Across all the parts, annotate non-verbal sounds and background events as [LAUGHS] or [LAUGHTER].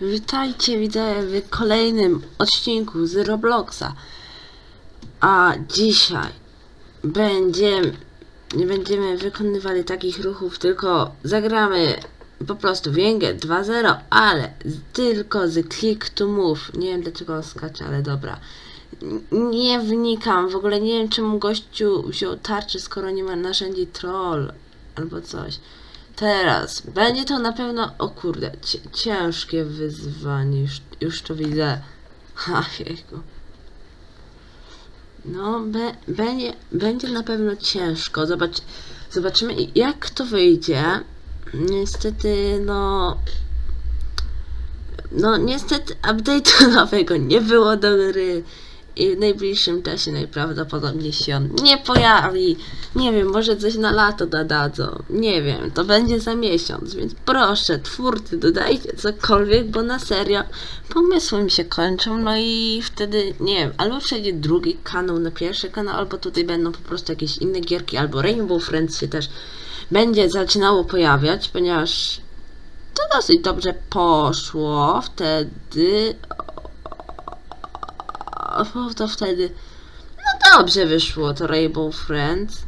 Witajcie, widzę w kolejnym odcinku z Robloxa. A dzisiaj będziemy, nie będziemy wykonywali takich ruchów, tylko zagramy po prostu Węgiel 2.0, ale tylko z click to move. Nie wiem dlaczego on skacze, ale dobra. Nie wnikam, w ogóle nie wiem czemu gościu wziął tarczę, skoro nie ma narzędzi troll albo coś. Teraz będzie to na pewno, o kurde, ciężkie wyzwanie, już, już to widzę. [LAUGHS] Ha. No, będzie, będzie na pewno ciężko. Zobacz, zobaczymy jak to wyjdzie. Niestety, no... No, niestety update'u [LAUGHS] nowego nie było do gry. I w najbliższym czasie najprawdopodobniej się on nie pojawi. Nie wiem, może coś na lato dodadzą. Nie wiem, to będzie za miesiąc, więc proszę, twórcy, dodajcie cokolwiek, bo na serio pomysły mi się kończą, no i wtedy, nie wiem, albo przejdzie drugi kanał na pierwszy kanał, albo tutaj będą po prostu jakieś inne gierki, albo Rainbow Friends się też będzie zaczynało pojawiać, ponieważ to dosyć dobrze poszło wtedy. O, to wtedy. No dobrze wyszło to Rainbow Friends.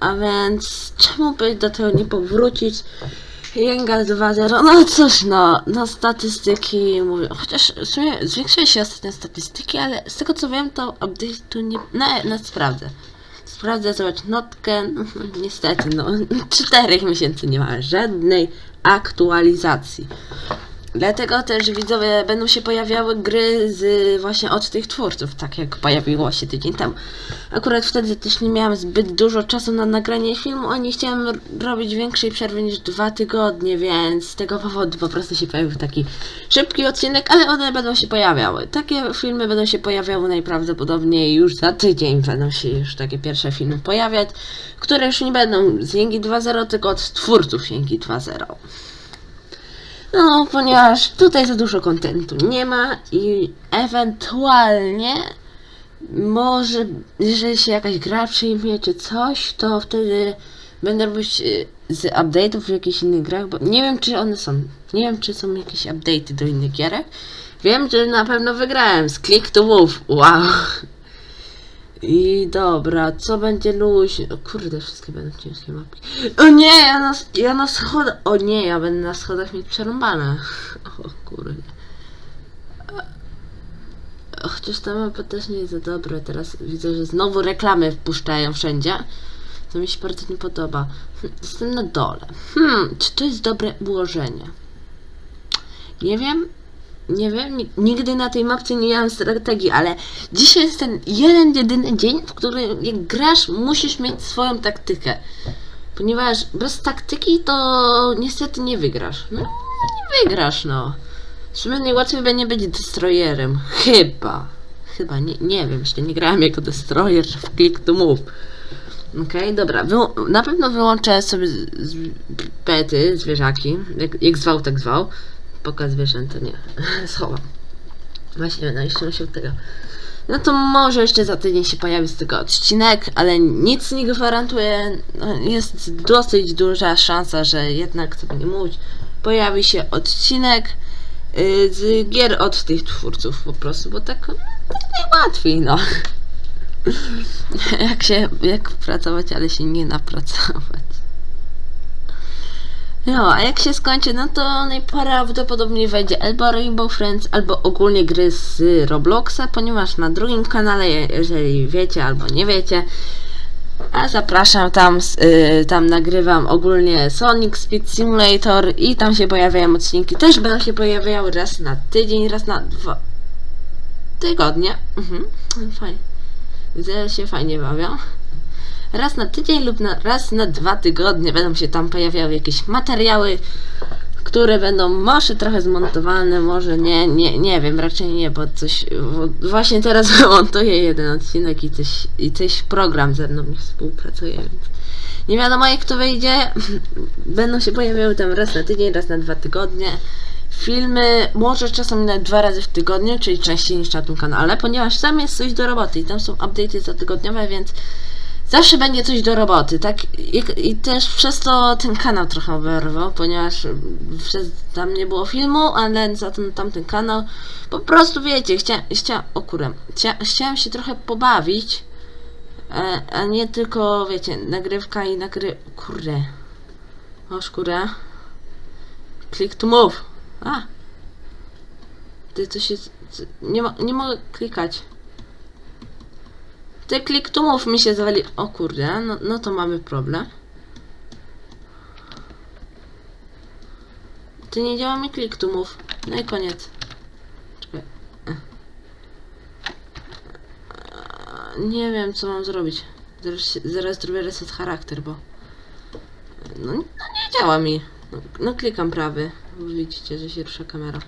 A więc czemu by do tego nie powrócić? Jenga 2.0, no cóż, no, no statystyki mówię, chociaż w sumie zwiększyły się ostatnio statystyki, ale z tego co wiem, to update tu nie, no, no sprawdzę. Sprawdzę, zobacz, notkę, no, [LAUGHS] niestety, no, [LAUGHS] czterech miesięcy nie ma żadnej aktualizacji. Dlatego też widzowie będą się pojawiały gry z właśnie od tych twórców, tak jak pojawiło się tydzień temu. Akurat wtedy też nie miałem zbyt dużo czasu na nagranie filmu, a nie chciałem robić większej przerwy niż dwa tygodnie, więc z tego powodu po prostu się pojawił taki szybki odcinek, ale one będą się pojawiały. Takie filmy będą się pojawiały najprawdopodobniej już za tydzień, będą się już takie pierwsze filmy pojawiać, które już nie będą z Jęgi 2.0, tylko od twórców Jęgi 2.0. No, ponieważ tutaj za dużo kontentu nie ma i ewentualnie może, jeżeli się jakaś gra przyjmie czy coś, to wtedy będę robić y, z update'ów w jakichś innych grach, bo nie wiem czy one są. Nie wiem czy są jakieś update'y do innych gierek. Wiem, że na pewno wygrałem z Click to Move. Wow. I dobra, co będzie luźno? O kurde, wszystkie będą ciężkie mapki. O nie, ja na, ja na schodach. O nie, ja będę na schodach mieć przerąbane. [LAUGHS] O kurde. Chociaż ta mapa też nie jest za dobra. Teraz widzę, że znowu reklamy wpuszczają wszędzie. Co mi się bardzo nie podoba. Hm, Jestem na dole. Hmm, czy to jest dobre ułożenie? Nie wiem. Nie wiem, ni- nigdy na tej mapce nie miałem strategii, ale dzisiaj jest ten jeden, jedyny dzień, w którym jak grasz, musisz mieć swoją taktykę. Ponieważ bez taktyki to niestety nie wygrasz. No, nie wygrasz, no. W sumie najłatwiej będzie być destroyerem. Chyba. Chyba, nie, nie wiem, jeszcze nie grałem jako destroyer w Click to Move. Okej, dobra. Wyło- na pewno wyłączę sobie z, z pety, zwierzaki. Jak, jak zwał, tak zwał. Pokaz zwierzęta, nie. [LAUGHS] Schowam. Właśnie, no jeszcze się tego. No to może jeszcze za tydzień się pojawi z tego odcinek, ale nic nie gwarantuje. No, jest dosyć duża szansa, że jednak, co nie mówić, pojawi się odcinek y, z gier od tych twórców po prostu, bo tak, tak najłatwiej, no. [LAUGHS] jak się, jak pracować, ale się nie napracować. No, a jak się skończy, no to najprawdopodobniej wejdzie albo Rainbow Friends, albo ogólnie gry z Robloxa, ponieważ na drugim kanale, je- jeżeli wiecie albo nie wiecie, a zapraszam tam, s- y, tam nagrywam ogólnie Sonic Speed Simulator i tam się pojawiają odcinki. Też będą się pojawiały raz na tydzień, raz na dwa tygodnie. Mhm, fajnie. Widzę, że się fajnie bawią. Raz na tydzień lub na, raz na dwa tygodnie będą się tam pojawiały jakieś materiały, które będą może trochę zmontowane, może nie, nie, nie wiem, raczej nie, bo coś, bo właśnie teraz [LAUGHS] montuję jeden odcinek i coś, i coś program ze mną współpracuje, więc nie wiadomo jak to wyjdzie. [LAUGHS] Będą się pojawiały tam raz na tydzień, raz na dwa tygodnie. Filmy może czasami nawet dwa razy w tygodniu, czyli częściej niż na tym kanale, ponieważ tam jest coś do roboty i tam są update'y cotygodniowe, więc zawsze będzie coś do roboty, tak? I, i też przez to ten kanał trochę oberwał, ponieważ przez, tam nie było filmu, ale za ten tamten kanał po prostu wiecie, chciałem, chcia, o kurę, chcia, chciałem się trochę pobawić, a, a nie tylko, wiecie, nagrywka i nagry... Kurde. O, szkura. Click to move. A. Ty, coś jest... c- Nie, nie mogę klikać. To move mi się zawali... O kurde, no, no to mamy problem. Ty, nie działa mi move. No i koniec. Czekaj. Nie wiem, co mam zrobić. Zaraz, zaraz zrobię reset charakter, bo... No, no nie działa mi. No, no klikam prawy. Widzicie, że się rusza kamera.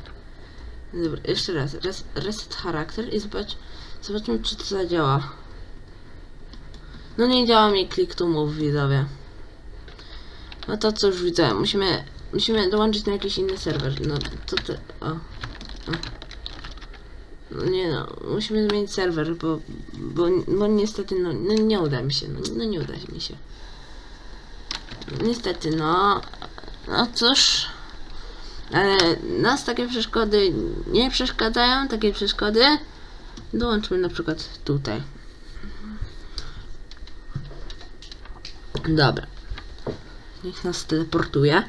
Dobra, jeszcze raz. Res, reset charakter i zobacz, zobaczmy, czy to zadziała. No nie działa mi click to move, widzowie. No to cóż, widzę, musimy, musimy dołączyć na jakiś inny serwer. No, to. O. o. No nie no, musimy zmienić serwer, bo, bo, bo niestety, no, no nie uda mi się, no, no nie uda mi się. Niestety, no, no cóż, ale nas takie przeszkody nie przeszkadzają, takie przeszkody. Dołączmy na przykład tutaj. Dobra. Niech nas teleportuje.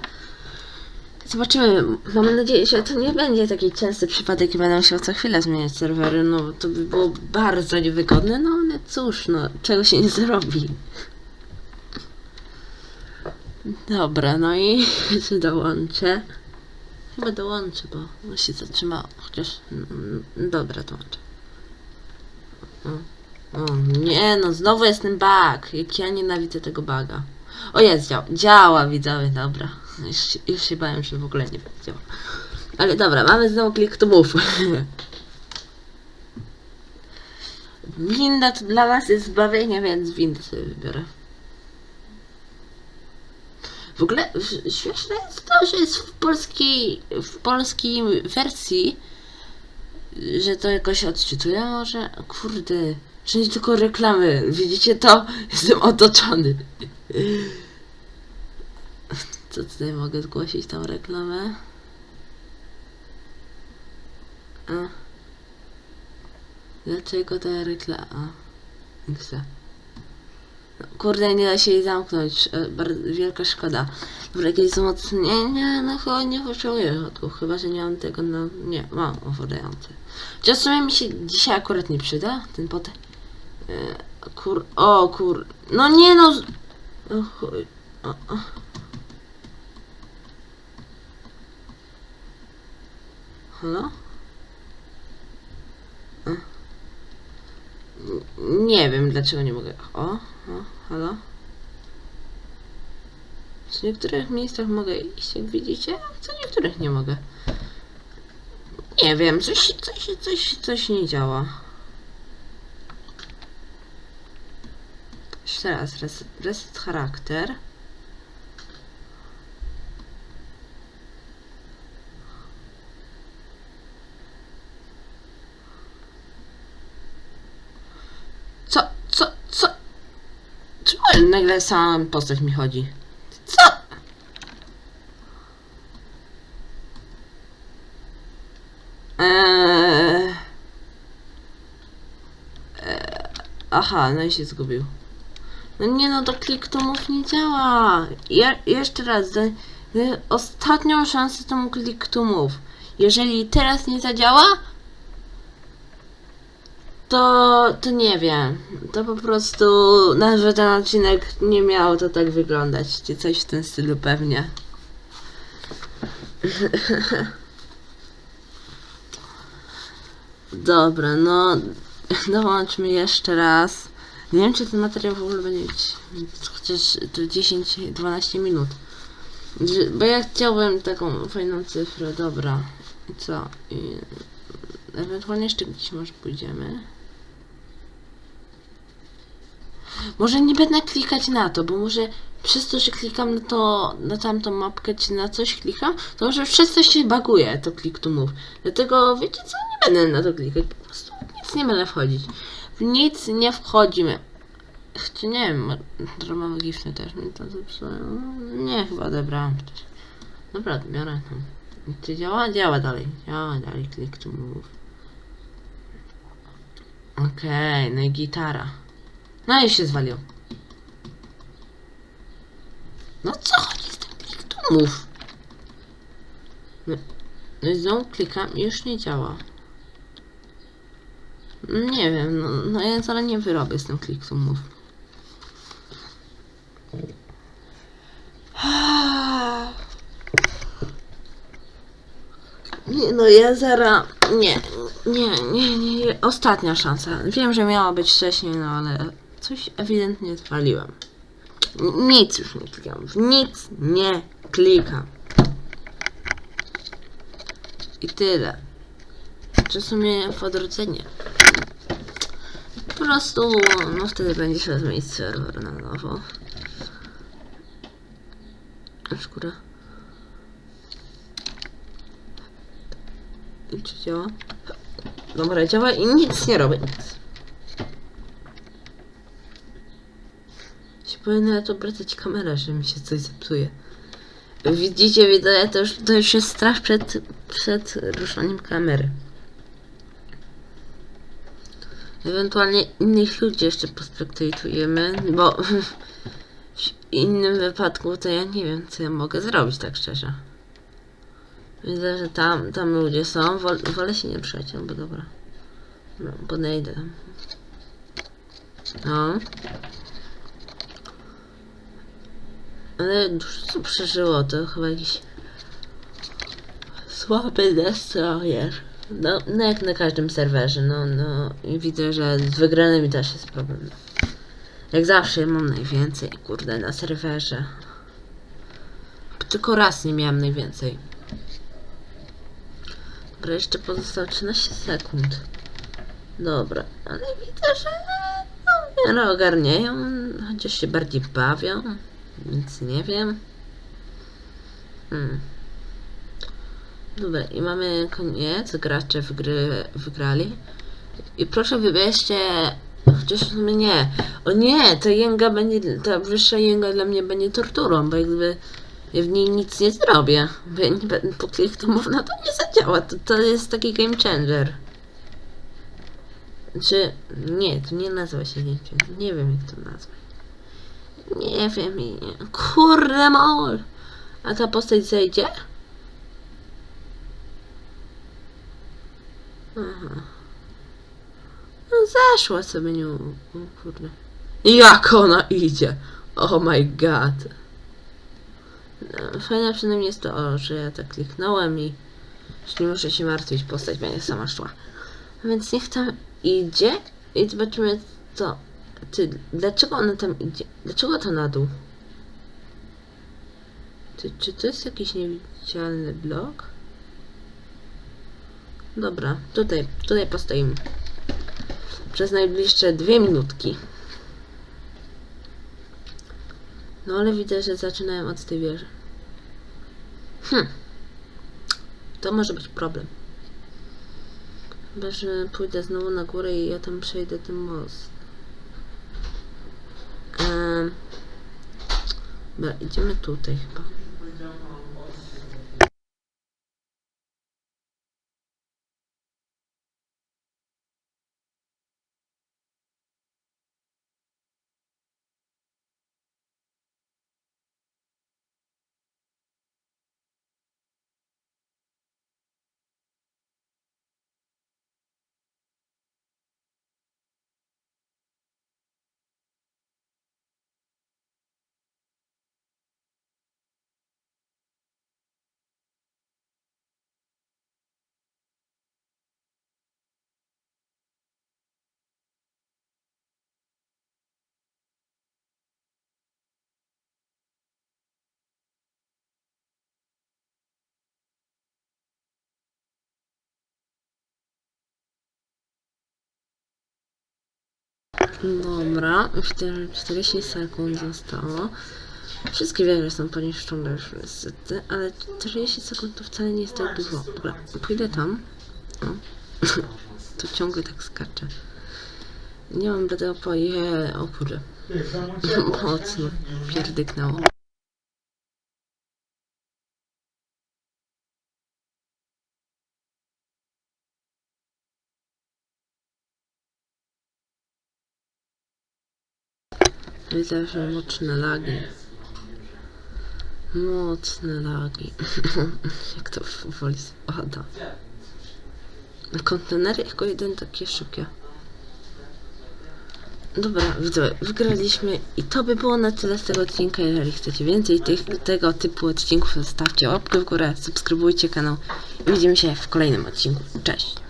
Zobaczymy. Mam nadzieję, że to nie będzie taki częsty przypadek i będę musiał co chwilę zmieniać serwery. No to by było bardzo niewygodne, no ale cóż, no czego się nie zrobi. Dobra, no i [LAUGHS] czy dołączę? Chyba dołączę, bo się zatrzymało. Chociaż, mm, dobra, dołączę. O, nie no, znowu jest ten bug. Jak ja nienawidzę tego buga. O jest, działa, działa widzowie, dobra. Już, już się bałem, że w ogóle nie będzie działał. Ale dobra, mamy znowu klik to move. [LAUGHS] Winda to dla was jest zbawienie, więc windę sobie wybiorę. W ogóle śmieszne jest to, że jest w polskiej, w polskiej wersji, że to jakoś odczytuje może? Kurde, nie tylko reklamy. Widzicie to? [LAUGHS] Jestem otoczony. Co tutaj mogę zgłosić tą reklamę? A. Dlaczego ta reklama? Xa. No, kurde, nie da się jej zamknąć. e, Bardzo wielka szkoda. Dobra, jakieś wzmocnienie? No chyba nie potrzebuję chyba że nie mam tego, no nie, mam owodzający. Chociaż w sumie mi się dzisiaj akurat nie przyda, ten pot... E, kur... O kur... No nie no... O, o. Halo? N- Nie wiem dlaczego nie mogę. O, o, halo? W niektórych miejscach mogę iść, jak widzicie, a w niektórych nie mogę. Nie wiem, coś, coś, coś, coś nie działa. Jeszcze raz, reset, reset charakter. Co, co, co? Czemu nagle sama postać mi chodzi? Co? Eee... Eee... Aha, no i się zgubił. No nie no, to klik to mów nie działa. Je, jeszcze raz, daj, daj ostatnią szansę temu klik to move. Jeżeli teraz nie zadziała, to, to nie wiem. To po prostu nazwę ten odcinek nie miał to tak wyglądać. Czy coś w tym stylu pewnie. [LAUGHS] Dobra, no dołączmy jeszcze raz. Nie wiem, czy ten materiał w ogóle będzie mieć chociaż to 10-12 minut. Bo ja chciałbym taką fajną cyfrę, dobra. I co? I ewentualnie jeszcze gdzieś może pójdziemy. Może nie będę klikać na to, bo może przez to, że klikam na to, na tamtą mapkę, czy na coś klikam, to może przez coś się baguje to click to move. Dlatego wiecie co, nie będę na to klikać, po prostu nic nie będę wchodzić. W nic nie wchodzimy. Czy nie wiem, gifty też mi to zepsuły. Nie, chyba odebrałem. Dobra, biorę. Czy działa? Działa dalej. Działa dalej, click to move. Okej, no i gitara. No i się zwalił. No co chodzi z tym click to move? No, no i znowu klikam i już nie działa. Nie wiem, no, no ja wcale nie wyrobię z tym move. [SIGHS] Nie, no ja zara... Nie, nie, nie, nie, ostatnia szansa. Wiem, że miała być wcześniej, no ale coś ewidentnie zwaliłem. Nic już nie klikam, nic nie klikam. I tyle. Czy w sumie w odrodzenie. Prostu, no wtedy będzie się zmienić serwer na nowo. Szkoda. I czy działa? Dobra, działa i nic nie robię. Nic. Się powinno nawet obracać kamerę, że mi się coś zepsuje. Widzicie, widzę, to już, to już jest strach przed, przed ruszaniem kamery. Ewentualnie innych ludzi jeszcze pospektatujemy, bo [LAUGHS] w innym wypadku to ja nie wiem, co ja mogę zrobić, tak szczerze. Widzę, że tam, tam ludzie są. Wol, wolę się nie przeciąć, bo dobra. No, podejdę. No. Ale dużo co przeżyło, to chyba jakiś słaby destroyer. No, no jak na każdym serwerze, no, no i widzę, że z wygranymi też jest problem. Jak zawsze mam najwięcej, kurde, na serwerze. Tylko raz nie miałem najwięcej. Dobra, jeszcze pozostało 13 sekund. Dobra, ale widzę, że no, miarę ogarniają, chociaż się bardziej bawią, więc nie wiem. Hmm. Dobra, i mamy koniec, gracze wygry, wygrali. I proszę wybierzcie, chociaż w sumie nie. O nie, ta jęga będzie, ta wyższa jęga dla mnie będzie torturą, bo jakby ja w niej nic nie zrobię. Bo ja nie po kliknął, no to nie zadziała. To, to jest taki game changer. Czy nie, to nie nazywa się game changer. Nie wiem jak to nazwać. Nie wiem nie. Kurde mol! A ta postać zejdzie? Aha. No zeszła sobie nie. O kurde. Jak ona idzie? Oh my god. No, Fajne przynajmniej jest to, że ja tak kliknąłem i już nie muszę się martwić, postać będzie sama szła. Więc niech tam idzie i zobaczymy co. Ty, dlaczego ona tam idzie? Dlaczego to na dół? Ty, czy to jest jakiś niewidzialny blok? Dobra, tutaj, tutaj postoimy. Przez najbliższe dwie minutki. No ale widzę, że zaczynają od tej wieży. Hm. To może być problem. Chyba, że pójdę znowu na górę i ja tam przejdę ten most. Dobra, idziemy tutaj chyba. Dobra, że 40 sekund zostało. Wszystkie wieże są poniszczone już niestety, ale 40 sekund to wcale nie jest tak dużo. Dobra, pójdę tam. O. [LAUGHS] To ciągle tak skacze. Nie mam tego poje... O kurde. [LAUGHS] Mocno pierdyknęło. Widzę, że mocne lagi. Mocne lagi. [LAUGHS] Jak to powoli spada. Na kontenery jako jeden takie szybkie. Dobra, widzowie, wygraliśmy i to by było na tyle z tego odcinka. Jeżeli chcecie więcej tych, tego typu odcinków, zostawcie łapkę w górę, subskrybujcie kanał i widzimy się w kolejnym odcinku. Cześć!